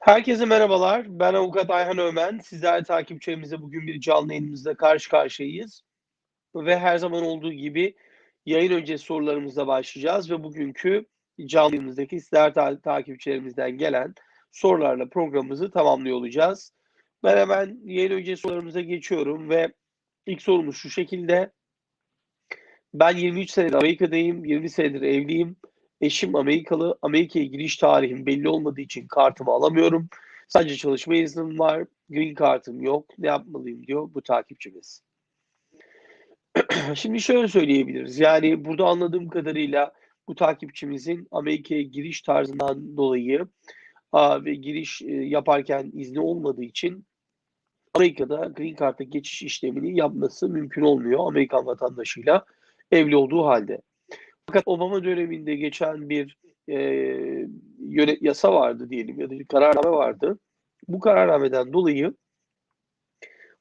Herkese merhabalar. Ben avukat Ayhan Ömen. Sizler takipçilerimizle bugün bir canlı yayınımızda karşı karşıyayız. Ve her zaman olduğu gibi yayın öncesi sorularımızla başlayacağız ve bugünkü canlı yayınımızdaki sizler ta- takipçilerimizden gelen sorularla programımızı tamamlıyor olacağız. Ben hemen yayın öncesi sorularımıza geçiyorum ve ilk sorumuz şu şekilde. Ben 23 senedir Amerika'dayım, 20 senedir evliyim. Eşim Amerikalı. Amerika'ya giriş tarihim belli olmadığı için kartımı alamıyorum. Sadece çalışma iznim var. Green kartım yok. Ne yapmalıyım diyor bu takipçimiz. Şimdi şöyle söyleyebiliriz. Yani burada anladığım kadarıyla bu takipçimizin Amerika'ya giriş tarzından dolayı ve giriş e, yaparken izni olmadığı için Amerika'da Green Card'a geçiş işlemini yapması mümkün olmuyor Amerikan vatandaşıyla evli olduğu halde. Fakat Obama döneminde geçen bir e, yönet yasa vardı diyelim ya da bir kararname vardı. Bu kararnameden dolayı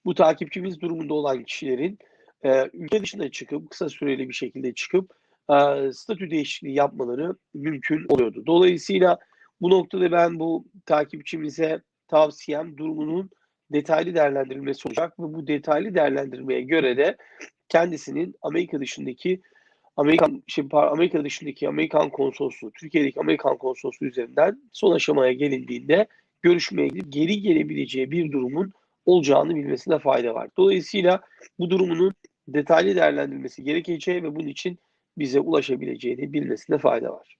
bu takipçimiz durumunda olan kişilerin e, ülke dışına çıkıp kısa süreli bir şekilde çıkıp e, statü değişikliği yapmaları mümkün oluyordu. Dolayısıyla bu noktada ben bu takipçimize tavsiyem durumunun detaylı değerlendirilmesi olacak ve bu detaylı değerlendirmeye göre de kendisinin Amerika dışındaki Amerikan şimdi Amerika dışındaki Amerikan konsolosluğu, Türkiye'deki Amerikan konsolosluğu üzerinden son aşamaya gelindiğinde görüşmeye gidip geri gelebileceği bir durumun olacağını bilmesine fayda var. Dolayısıyla bu durumunun detaylı değerlendirilmesi gerekeceği ve bunun için bize ulaşabileceğini bilmesine fayda var.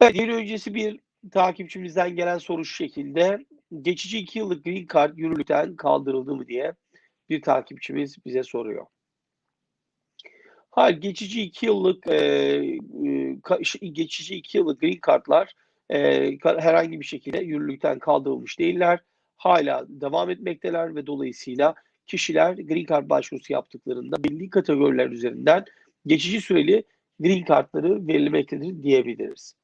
Evet, yeni öncesi bir takipçimizden gelen soru şu şekilde. Geçici iki yıllık green card yürürlükten kaldırıldı mı diye bir takipçimiz bize soruyor. Hayır, geçici iki yıllık e, e, geçici iki yıllık green card'lar e, herhangi bir şekilde yürürlükten kaldırılmış değiller. Hala devam etmekteler ve dolayısıyla kişiler green card başvurusu yaptıklarında belli kategoriler üzerinden geçici süreli green card'ları verilmektedir diyebiliriz.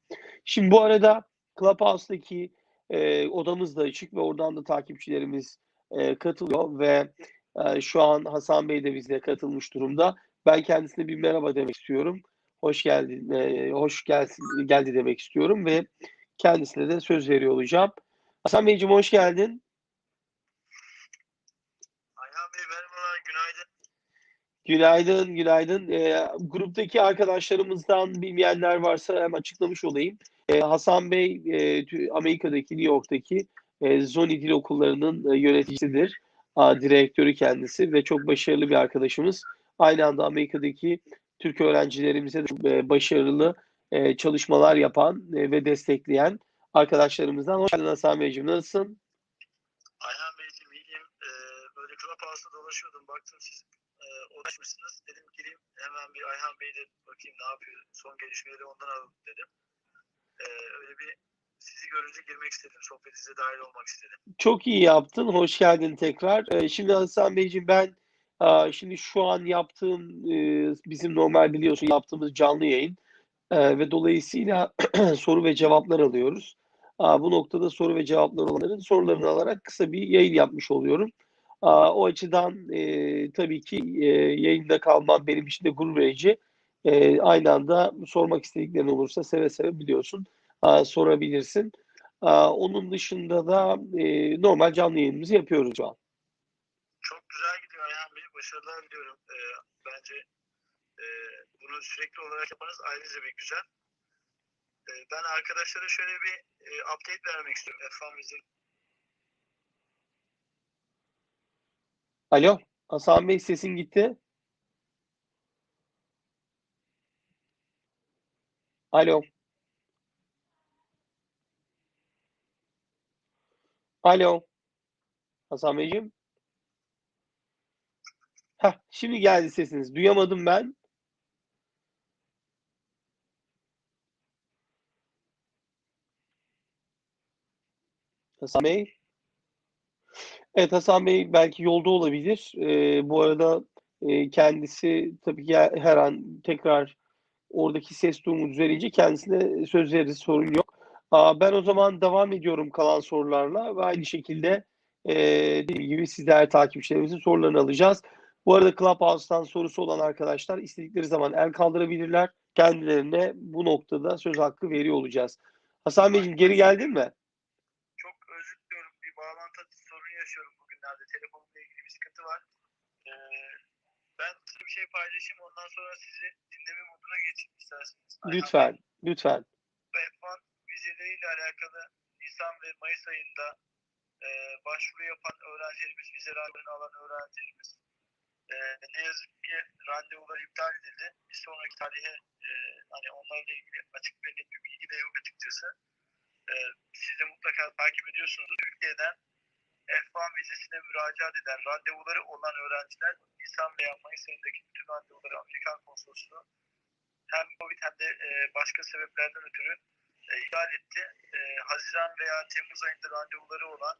Şimdi bu arada Clubhouse'daki e, odamız da açık ve oradan da takipçilerimiz e, katılıyor ve e, şu an Hasan Bey de bizle katılmış durumda. Ben kendisine bir merhaba demek istiyorum. Hoş geldin, e, hoş gelsin, geldi demek istiyorum ve kendisine de söz veriyor olacağım. Hasan Beyciğim hoş geldin. Ayhan Bey merhabalar, günaydın. Günaydın, günaydın. E, gruptaki arkadaşlarımızdan bilmeyenler varsa hem açıklamış olayım. E, Hasan Bey e, Amerika'daki, New York'taki e, Zoni Dil Okulları'nın e, yöneticisidir. A, direktörü kendisi ve çok başarılı bir arkadaşımız. Aynı anda Amerika'daki Türk öğrencilerimize de e, başarılı e, çalışmalar yapan e, ve destekleyen arkadaşlarımızdan. Hoş geldin Hasan Beyciğim. Nasılsın? Ayhan Beyciğim iyiyim. Ee, böyle Clubhouse'da dolaşıyordum. Baktım siz e, ulaşmışsınız. Dedim gireyim hemen bir Ayhan Bey'e de bakayım ne yapıyor. Son gelişmeleri ondan alalım dedim. Ee, öyle bir sizi görünce girmek istedim. Sohbetinize dahil olmak istedim. Çok iyi yaptın. Hoş geldin tekrar. Ee, şimdi Hasan Beyciğim ben şimdi şu an yaptığım e, bizim normal biliyorsun yaptığımız canlı yayın Ee, ve dolayısıyla soru ve cevaplar alıyoruz. Bu noktada soru ve cevaplar olanların sorularını alarak kısa bir yayın yapmış oluyorum. O açıdan e, tabii ki e, yayında kalmam benim için de gurur verici. E, aynı anda sormak istediklerin olursa seve seve biliyorsun sorabilirsin. Onun dışında da e, normal canlı yayınımızı yapıyoruz şu an. Çok güzel. Başarılar diliyorum. Ee, bence e, bunu sürekli olarak yapmanız ayrıca bir güzel. Ee, ben arkadaşlara şöyle bir e, update vermek istiyorum. F1 Visit Alo, Hasan Bey sesin gitti. Alo. Alo. Hasan Beyciğim. Heh, şimdi geldi sesiniz. Duyamadım ben. Hasan Bey. Evet Hasan Bey belki yolda olabilir. Ee, bu arada e, kendisi tabii ki her an tekrar oradaki ses durumu düzelince kendisine söz veririz sorun yok. Aa, ben o zaman devam ediyorum kalan sorularla ve aynı şekilde e, dediğim gibi sizler takipçilerimizin sorularını alacağız. Bu arada Clubhouse'dan sorusu olan arkadaşlar istedikleri zaman el kaldırabilirler. Kendilerine bu noktada söz hakkı veriyor olacağız. Hasan Beyciğim geri geldin mi? Çok özür diliyorum. Bir bağlantı sorun yaşıyorum bugünlerde. Telefonumla ilgili bir sıkıntı var. Ee, ben bir şey paylaşayım. Ondan sonra sizi dinleme moduna geçeyim isterseniz. Lütfen. Aynen. Lütfen. F1 vizeleriyle alakalı Nisan ve Mayıs ayında e, başvuru yapan öğrencilerimiz, vizelerden alan öğrencilerimiz e, ne yazık ki randevular iptal edildi. Bir sonraki tarihe e, hani onlarla ilgili açık ve net bir bilgi de yok açıkçası. E, siz de mutlaka takip ediyorsunuz. Türkiye'den F1 vizesine müracaat eden randevuları olan öğrenciler Nisan veya Mayıs ayındaki bütün randevuları Amerikan konsolosluğu hem Covid hem de e, başka sebeplerden ötürü e, iptal etti. E, Haziran veya Temmuz ayında randevuları olan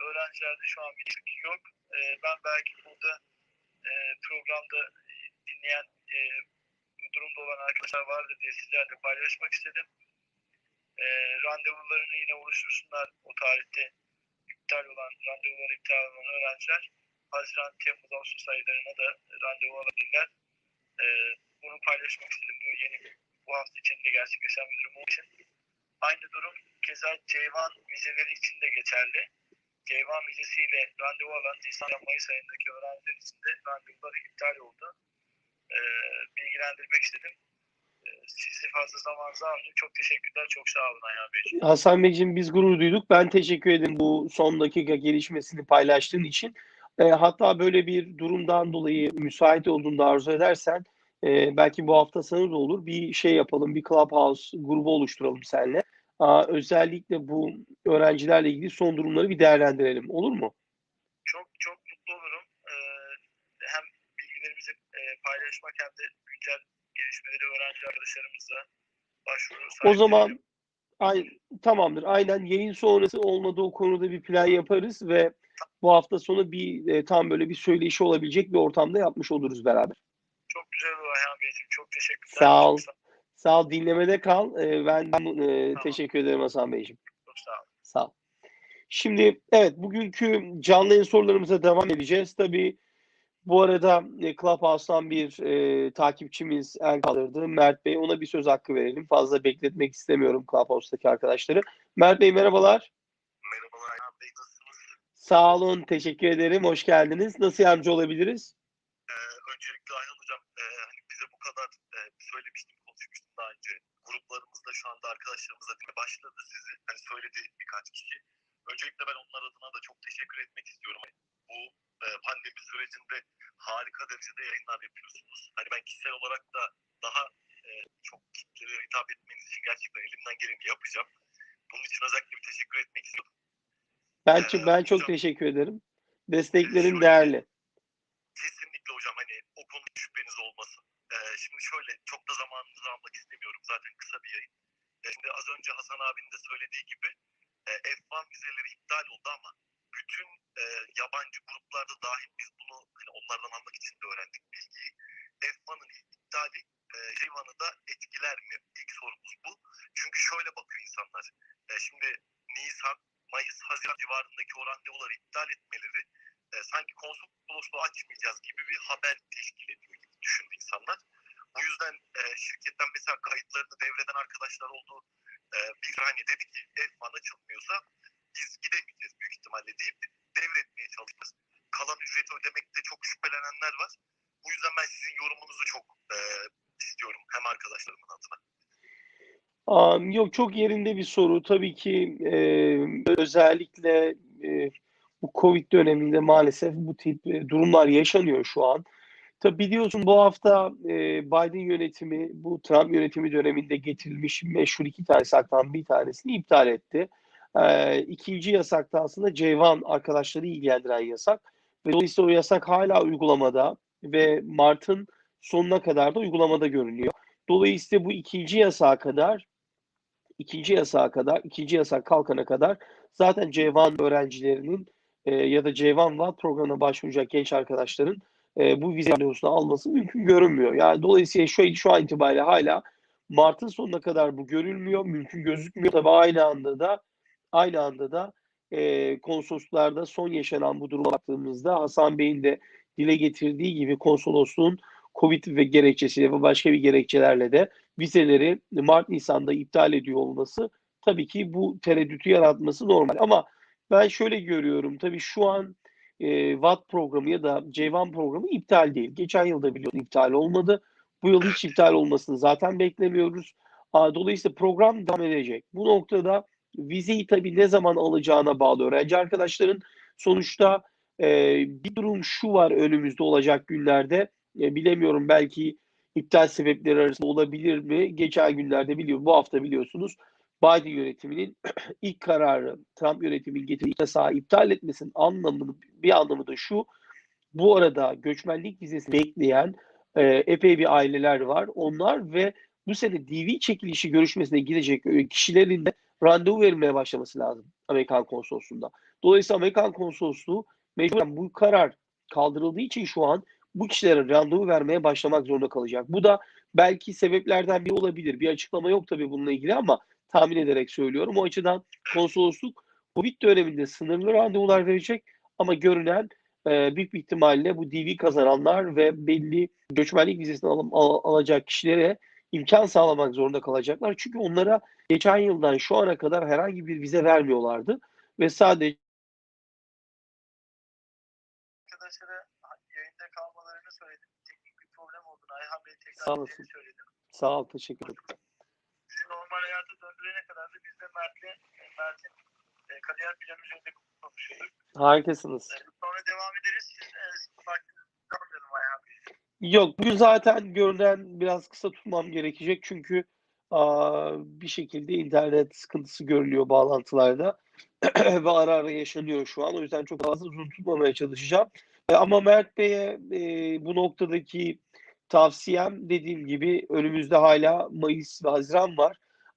öğrencilerde şu an bir yok. E, ben belki burada e, programda dinleyen e, durumda olan arkadaşlar vardı diye sizlerle paylaşmak istedim. E, randevularını yine oluştursunlar o tarihte iptal olan, randevuları iptal olan öğrenciler Haziran, Temmuz, Ağustos aylarına da randevu alabilirler. E, bunu paylaşmak istedim. Bu yeni bu hafta içinde gerçekleşen bir durum olduğu için. Aynı durum keza Ceyvan vizeleri için de geçerli. Ceyvan vizesiyle randevu alan Nisan Mayıs ayındaki öğrenciler için de randevuları iptal oldu. Ee, bilgilendirmek istedim. Ee, sizi fazla zamanınızı aldım. Çok teşekkürler. Çok sağ olun Ayhan Beyciğim. Hasan Beyciğim biz gurur duyduk. Ben teşekkür ederim bu son dakika gelişmesini paylaştığın için. E, hatta böyle bir durumdan dolayı müsait olduğunda arzu edersen e, belki bu hafta sonu da olur. Bir şey yapalım, bir Clubhouse grubu oluşturalım seninle. Özellikle bu öğrencilerle ilgili son durumları bir değerlendirelim. Olur mu? Çok çok mutlu olurum. Ee, hem bilgilerimizi e, paylaşmak hem de güncel gelişmeleri öğrenci arkadaşlarımızla başvuru O zaman ay, tamamdır. Aynen yayın sonrası olmadı o konuda bir plan yaparız ve bu hafta sonu bir e, tam böyle bir söyleşi olabilecek bir ortamda yapmış oluruz beraber. Çok güzel olur Ayhan Beyciğim. Çok teşekkürler. Sağ ol. Çok sağ, Sağ ol dinlemede kal. E, ben e, teşekkür ederim Hasan Beyciğim. çok sağ ol. Sağ ol. Şimdi evet bugünkü canlı yayın sorularımıza devam edeceğiz. Tabii bu arada e, Clubhouse'dan bir e, takipçimiz el kaldırdı. Mert Bey ona bir söz hakkı verelim. Fazla bekletmek istemiyorum Clubhouse'daki arkadaşları. Mert Bey merhabalar. Merhabalar? Sağ olun. Teşekkür ederim. Hoş geldiniz. Nasıl yardımcı olabiliriz? Ee, öncelikle Ayhan Hocam e, hani bize bu kadar e, söylemiştim, konuşmuştum daha önce. Gruplarımızda şu anda arkadaşlarımızla dinle başladı sizi. Hani söyledi birkaç kişi. Öncelikle ben onlar adına da çok teşekkür etmek istiyorum. Hani bu e, pandemi sürecinde harika derecede yayınlar yapıyorsunuz. Hani ben kişisel olarak da daha e, çok kitlelere hitap etmeniz için gerçekten elimden geleni yapacağım. Bunun için özellikle bir teşekkür etmek istiyorum. Ben, Ee, ben çok hocam- teşekkür ederim. Desteklerin Şöyle- değerli. Kesinlikle hocam hani o konuda şüpheniz olmasın. Ee, şimdi şöyle çok da zamanınızı almak istemiyorum zaten kısa bir yayın. Şimdi az önce Hasan abinin de söylediği gibi e, F1 vizeleri iptal oldu ama bütün e, yabancı gruplarda dahil biz bunu hani onlardan almak için de öğrendik bilgiyi. F1'ın iptali e, J1'ı da etkiler mi? İlk sorumuz bu. Çünkü şöyle bakıyor insanlar. E, şimdi Nisan, Mayıs, Haziran civarındaki o randevuları iptal etmeleri e, sanki konsolosluğu açmayacağız gibi bir haber teşkil ediyor gibi düşündü insanlar. Bu yüzden e, şirketten mesela kayıtlarını devreden arkadaşlar oldu. E, biz hani dedi ki F1 açılmıyorsa biz gidemeyeceğiz büyük ihtimalle deyip devretmeye çalışacağız. Kalan ücreti ödemekte çok şüphelenenler var. Bu yüzden ben sizin yorumunuzu çok e, istiyorum hem arkadaşlarımın adına. Am, yok çok yerinde bir soru. Tabii ki e, özellikle e, bu Covid döneminde maalesef bu tip e, durumlar yaşanıyor şu an. Tabii biliyorsun bu hafta e, Biden yönetimi bu Trump yönetimi döneminde getirilmiş meşhur iki tane yasaktan bir tanesini iptal etti. E, ikinci yasak da aslında Ceyvan arkadaşları ilgilendiren yasak. Ve dolayısıyla o yasak hala uygulamada ve Mart'ın sonuna kadar da uygulamada görünüyor. Dolayısıyla bu ikinci yasağa kadar ikinci yasağa kadar, ikinci yasak kalkana kadar zaten C1 öğrencilerinin e, ya da C1 VAD programına başvuracak genç arkadaşların e, bu vize randevusunu alması mümkün görünmüyor. Yani dolayısıyla şu, şu an itibariyle hala Mart'ın sonuna kadar bu görülmüyor, mümkün gözükmüyor. Tabii aynı anda da aynı anda da e, konsoloslarda son yaşanan bu duruma baktığımızda Hasan Bey'in de dile getirdiği gibi konsolosluğun Covid ve gerekçesiyle ve başka bir gerekçelerle de vizeleri Mart Nisan'da iptal ediyor olması tabii ki bu tereddütü yaratması normal. Ama ben şöyle görüyorum tabii şu an e, Watt programı ya da C1 programı iptal değil. Geçen yılda biliyorsun iptal olmadı. Bu yıl hiç iptal olmasını zaten beklemiyoruz. Dolayısıyla program devam edecek. Bu noktada vizeyi tabii ne zaman alacağına bağlı. Öğrenci arkadaşların sonuçta e, bir durum şu var önümüzde olacak günlerde. E, bilemiyorum belki iptal sebepleri arasında olabilir mi? Geçen günlerde biliyor, bu hafta biliyorsunuz Biden yönetiminin ilk kararı Trump yönetiminin getirdiği yasağı iptal etmesinin anlamı bir anlamı da şu. Bu arada göçmenlik vizesi bekleyen e, epey bir aileler var. Onlar ve bu sene DV çekilişi görüşmesine gidecek e, kişilerin de randevu verilmeye başlaması lazım Amerikan konsolosluğunda. Dolayısıyla Amerikan konsolosluğu mecburen bu karar kaldırıldığı için şu an bu kişilere randevu vermeye başlamak zorunda kalacak. Bu da belki sebeplerden biri olabilir. Bir açıklama yok tabii bununla ilgili ama tahmin ederek söylüyorum. O açıdan konsolosluk Covid döneminde sınırlı randevular verecek ama görünen e, büyük bir ihtimalle bu DV kazananlar ve belli göçmenlik vizesini al- al- alacak kişilere imkan sağlamak zorunda kalacaklar. Çünkü onlara geçen yıldan şu ana kadar herhangi bir vize vermiyorlardı ve sadece Arkadaşlara yayında kalmalarını söyledim. Teknik bir problem olduğunu Ayhan Bey Sağ tekrar ettiğini söyledim. sağ ol teşekkür ederim. Bizi normal hayata döndürene kadar da biz de Mert'le e, Mert'in e, kariyer planı üzerinde konuşuyorduk. Harikasınız. E, sonra devam ederiz. Siz e, vaktinizi almayalım. Yok bugün zaten görünen biraz kısa tutmam gerekecek çünkü aa, bir şekilde internet sıkıntısı görülüyor bağlantılarda ve ara ara yaşanıyor şu an. O yüzden çok fazla uzun tutmamaya çalışacağım. E, ama Mert Bey'e e, bu noktadaki tavsiyem dediğim gibi önümüzde hala Mayıs ve Haziran var.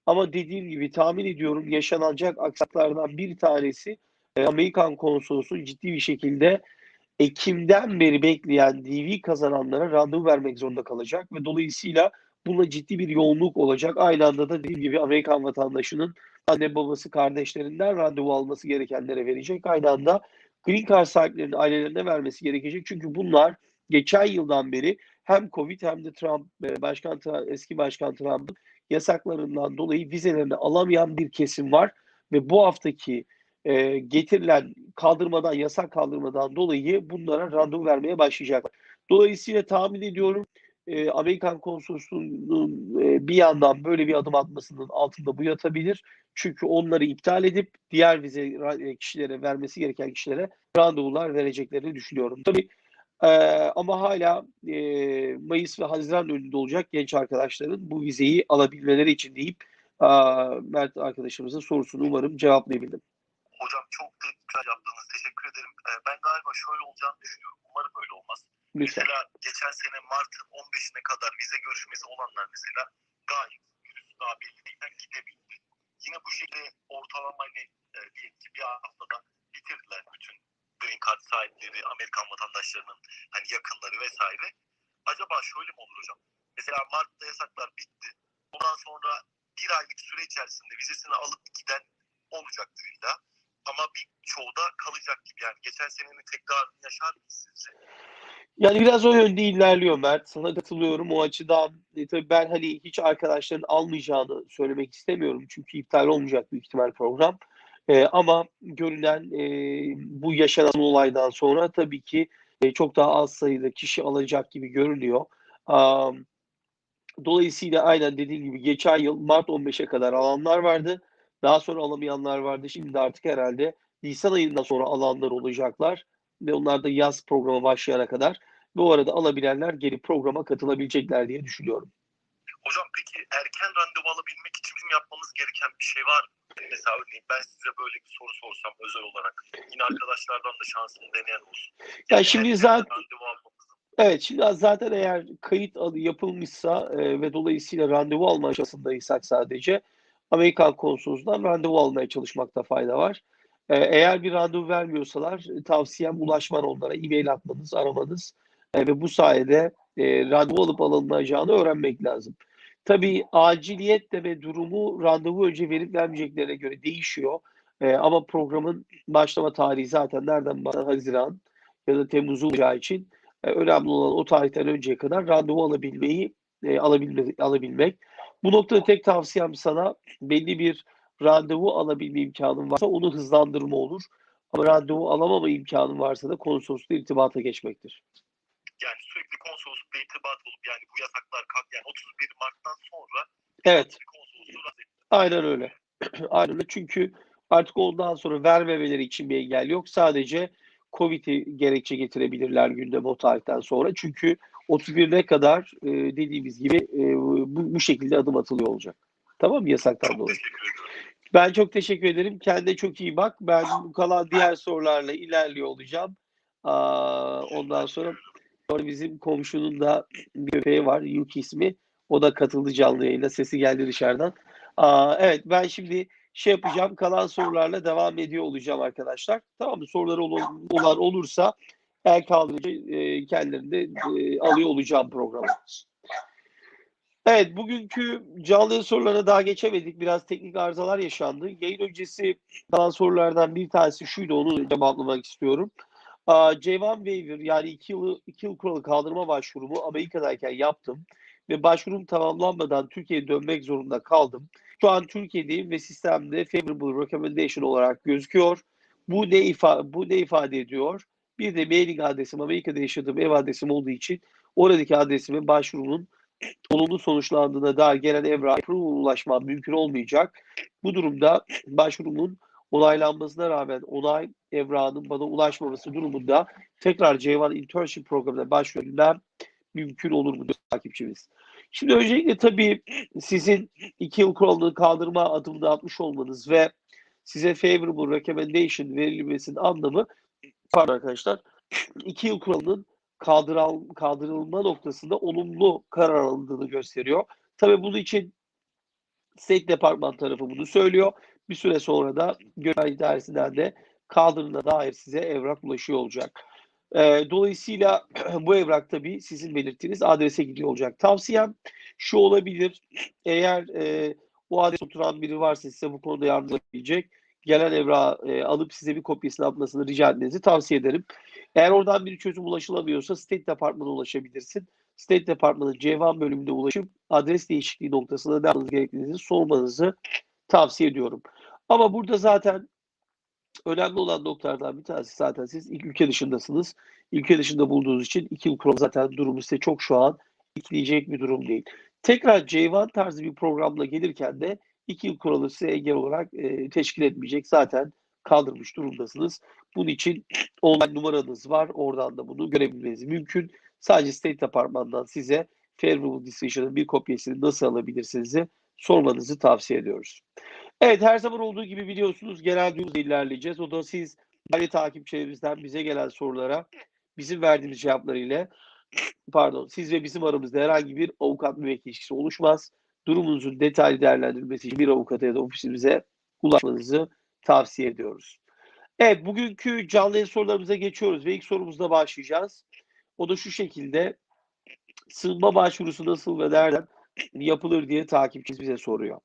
Ama dediğim gibi tahmin ediyorum yaşanacak aksaklardan bir tanesi e, Amerikan konsolosu ciddi bir şekilde Ekim'den beri bekleyen DV kazananlara randevu vermek zorunda kalacak ve dolayısıyla buna ciddi bir yoğunluk olacak. Aynı anda da dediğim gibi Amerikan vatandaşının anne babası kardeşlerinden randevu alması gerekenlere verecek. Aynı anda Green Card sahiplerinin ailelerine vermesi gerekecek. Çünkü bunlar geçen yıldan beri hem Covid hem de Trump, e, Başkan eski Başkan Trump'ın yasaklarından dolayı vizelerini alamayan bir kesim var ve bu haftaki e, getirilen kaldırmadan, yasak kaldırmadan dolayı bunlara randevu vermeye başlayacaklar. Dolayısıyla tahmin ediyorum e, Amerikan konsolosluğunun e, bir yandan böyle bir adım atmasının altında bu yatabilir. Çünkü onları iptal edip diğer vize e, kişilere vermesi gereken kişilere randevular vereceklerini düşünüyorum. Tabii e, ama hala e, Mayıs ve Haziran önünde olacak genç arkadaşların bu vizeyi alabilmeleri için deyip aa, Mert arkadaşımızın sorusunu umarım cevaplayabildim. Hocam çok tekrar yaptınız. Teşekkür ederim. E, ben galiba şöyle olacağını düşünüyorum. Umarım öyle olmaz. Lütfen. Mesela geçen sene Mart'ın 15'ine kadar vize görüşmesi olanlar mesela gayet virüs daha belli değilden gidebildi. Yine bu şekilde ortalama hani e, diyelim ki bir haftada bitirdiler bütün green card sahipleri, Amerikan vatandaşlarının hani yakınları vesaire. Acaba şöyle mi olur hocam? Mesela Mart'ta yasaklar bitti. Ondan sonra bir aylık süre içerisinde vizesini alıp giden olacaktır illa. Ama birçoğu da kalacak gibi. Yani geçen senenin tekrarını yaşar mıyız sizce? Yani biraz o yönde ilerliyor Mert. Sana katılıyorum o açıdan. E, tabii ben hani hiç arkadaşların almayacağını söylemek istemiyorum. Çünkü iptal olmayacak büyük ihtimal program. E, ama görünen e, bu yaşanan olaydan sonra tabii ki e, çok daha az sayıda kişi alacak gibi görünüyor. Am, dolayısıyla aynen dediğim gibi geçen yıl Mart 15'e kadar alanlar vardı. Daha sonra alamayanlar vardı. Şimdi artık herhalde Nisan ayından sonra alanlar olacaklar. Ve onlar da yaz programı başlayana kadar bu arada alabilenler geri programa katılabilecekler diye düşünüyorum. Hocam peki erken randevu alabilmek için yapmamız gereken bir şey var mı? Mesela örneğin ben size böyle bir soru sorsam özel olarak yine arkadaşlardan da şansını deneyen olsun. Yani şimdi zaten evet şimdi zaten eğer kayıt adı yapılmışsa e, ve dolayısıyla randevu alma aşamasındaysak sadece Amerikan konsolosluğundan randevu almaya çalışmakta fayda var. E, eğer bir randevu vermiyorsalar e, tavsiyem ulaşman onlara e-mail atmanız, aramanız e, ve bu sayede e, randevu alıp alınacağını öğrenmek lazım. Tabii aciliyette ve durumu randevu önce verip vermeyeceklerine göre değişiyor. E, ama programın başlama tarihi zaten nereden baksan Haziran ya da Temmuz olacağı için e, önemli olan o tarihten önceye kadar randevu alabilmeyi e, alabilme, alabilmek. Bu noktada tek tavsiyem sana belli bir randevu alabilme imkanın varsa onu hızlandırma olur. Ama randevu alamama imkanı varsa da konsolosla irtibata geçmektir. Yani sürekli konsoloslukla irtibat yani bu yasaklar kalk yani 31 Mart'tan sonra Evet. Aynen öyle. Aynen öyle. Çünkü artık ondan sonra vermemeleri için bir engel yok. Sadece Covid'i gerekçe getirebilirler gündeme o tarihten sonra. Çünkü 31'e kadar e, dediğimiz gibi e, bu, bu şekilde adım atılıyor olacak. Tamam mı yasaktan Çok dolayı? Ben çok teşekkür ederim. Kendine çok iyi bak. Ben bu kalan diğer sorularla ilerliyor olacağım. Aa, ondan sonra sonra bizim komşunun da bir köpeği var. Yuki ismi. O da katıldı canlı yayına. Sesi geldi dışarıdan. Aa, evet ben şimdi şey yapacağım. Kalan sorularla devam ediyor olacağım arkadaşlar. Tamam mı? Soruları olan, olursa el kaldırıcı e, kendilerini e, alıyor olacağım programa. Evet, bugünkü canlı yayın sorularına daha geçemedik. Biraz teknik arızalar yaşandı. Yayın öncesi kalan sorulardan bir tanesi şuydu, onu cevaplamak istiyorum. Aa, J1 Waiver yani 2 yıl, iki yıl kuralı kaldırma başvurumu Amerika'dayken yaptım. Ve başvurum tamamlanmadan Türkiye'ye dönmek zorunda kaldım. Şu an Türkiye'deyim ve sistemde favorable recommendation olarak gözüküyor. Bu ne, ifa bu ne ifade ediyor? Bir de mailing adresim Amerika'da yaşadığım ev adresim olduğu için oradaki adresime başvurumun olumlu sonuçlandığına dair gelen evrağa ulaşmam mümkün olmayacak. Bu durumda başvurumun onaylanmasına rağmen onay evrağının bana ulaşmaması durumunda tekrar J1 Internship programına başvurabilmem mümkün olur mu takipçimiz. Şimdi öncelikle tabii sizin iki yıl kuralını kaldırma adımını atmış olmanız ve size favorable recommendation verilmesinin anlamı pardon arkadaşlar iki yıl kuralının kaldıral, kaldırılma noktasında olumlu karar alındığını gösteriyor. Tabii bunun için State Department tarafı bunu söylüyor. Bir süre sonra da görev idaresinden de kaldırına dair size evrak ulaşıyor olacak. Ee, dolayısıyla bu evrak tabii sizin belirttiğiniz adrese gidiyor olacak. Tavsiyem şu olabilir. Eğer e, o adrese oturan biri varsa size bu konuda yardım edebilecek. Gelen evrağı e, alıp size bir kopyasını atmasını rica etmenizi tavsiye ederim. Eğer oradan bir çözüm ulaşılamıyorsa State Department'a ulaşabilirsin. State Department'ın C1 bölümünde ulaşıp adres değişikliği noktasında ne yapmanız gerektiğinizi sormanızı tavsiye ediyorum. Ama burada zaten önemli olan noktalardan bir tanesi zaten siz ilk ülke dışındasınız. Ülke dışında bulduğunuz için iki kural zaten durumu size çok şu an etkileyecek bir durum değil. Tekrar C1 tarzı bir programla gelirken de iki yıl kuralı size engel olarak e, teşkil etmeyecek. Zaten kaldırmış durumdasınız. Bunun için online numaranız var. Oradan da bunu görebilmeniz mümkün. Sadece State Department'dan size Favorable Decision'ın bir kopyasını nasıl alabilirsiniz sormanızı tavsiye ediyoruz. Evet her zaman olduğu gibi biliyorsunuz genel duyumuzla ilerleyeceğiz. O da siz değerli takipçilerimizden bize gelen sorulara bizim verdiğimiz cevaplar ile pardon siz ve bizim aramızda herhangi bir avukat müvekkil ilişkisi oluşmaz. Durumunuzun detaylı değerlendirilmesi için bir avukata ya da ofisimize ulaşmanızı tavsiye ediyoruz. Evet bugünkü canlı yayın sorularımıza geçiyoruz ve ilk sorumuzla başlayacağız. O da şu şekilde sığınma başvurusu nasıl ve nereden yapılır diye takipçimiz bize soruyor.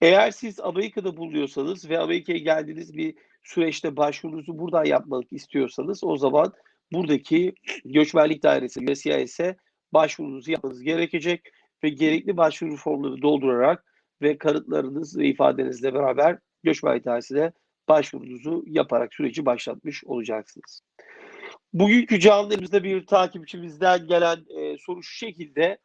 Eğer siz Amerika'da bulunuyorsanız ve Amerika'ya geldiğiniz bir süreçte başvurunuzu buradan yapmak istiyorsanız o zaman buradaki göçmenlik dairesi USCIS'e başvurunuzu yapmanız gerekecek ve gerekli başvuru formlarını doldurarak ve kanıtlarınız ve ifadenizle beraber göçmenlik dairesine başvurunuzu yaparak süreci başlatmış olacaksınız. Bugünkü canlılarımızda bir takipçimizden gelen e, soru şu şekilde.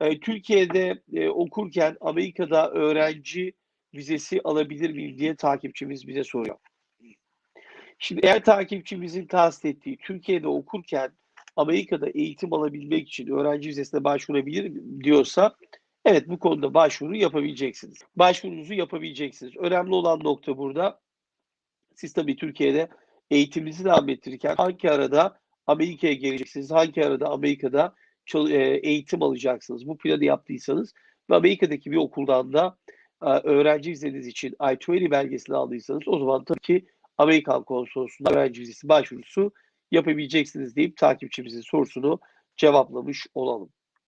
E, Türkiye'de e, okurken Amerika'da öğrenci vizesi alabilir miyim diye takipçimiz bize soruyor. Şimdi eğer takipçimizin kastettiği Türkiye'de okurken Amerika'da eğitim alabilmek için öğrenci vizesine başvurabilir diyorsa evet bu konuda başvuru yapabileceksiniz. Başvurunuzu yapabileceksiniz. Önemli olan nokta burada siz tabii Türkiye'de eğitiminizi devam ettirirken hangi arada Amerika'ya geleceksiniz, hangi arada Amerika'da eğitim alacaksınız. Bu planı yaptıysanız ve Amerika'daki bir okuldan da e, öğrenci vizeniz için I-20 belgesini aldıysanız o zaman tabii ki Amerikan konsolosluğunda öğrenci vizesi başvurusu yapabileceksiniz deyip takipçimizin sorusunu cevaplamış olalım.